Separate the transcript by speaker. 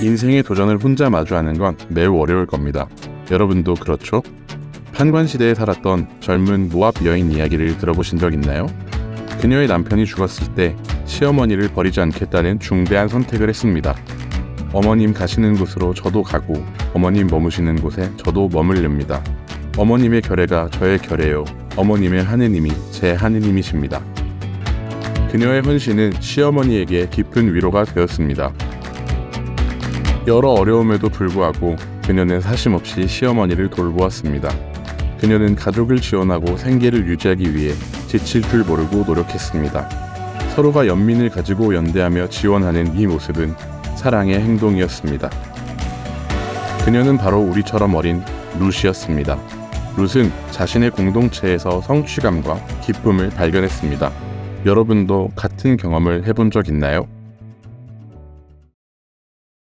Speaker 1: 인생의 도전을 혼자 마주하는 건 매우 어려울 겁니다. 여러분도 그렇죠? 판관 시대에 살았던 젊은 모압 여인 이야기를 들어보신 적 있나요? 그녀의 남편이 죽었을 때 시어머니를 버리지 않겠다는 중대한 선택을 했습니다. 어머님 가시는 곳으로 저도 가고 어머님 머무시는 곳에 저도 머물렵니다. 어머님의 결례가 저의 결례요. 어머님의 하느님이 제 하느님이십니다. 그녀의 헌신은 시어머니에게 깊은 위로가 되었습니다. 여러 어려움에도 불구하고 그녀는 사심없이 시어머니를 돌보았습니다. 그녀는 가족을 지원하고 생계를 유지하기 위해 지칠 줄 모르고 노력했습니다. 서로가 연민을 가지고 연대하며 지원하는 이 모습은 사랑의 행동이었습니다. 그녀는 바로 우리처럼 어린 룻이었습니다. 룻은 자신의 공동체에서 성취감과 기쁨을 발견했습니다. 여러분도 같은 경험을 해본 적 있나요?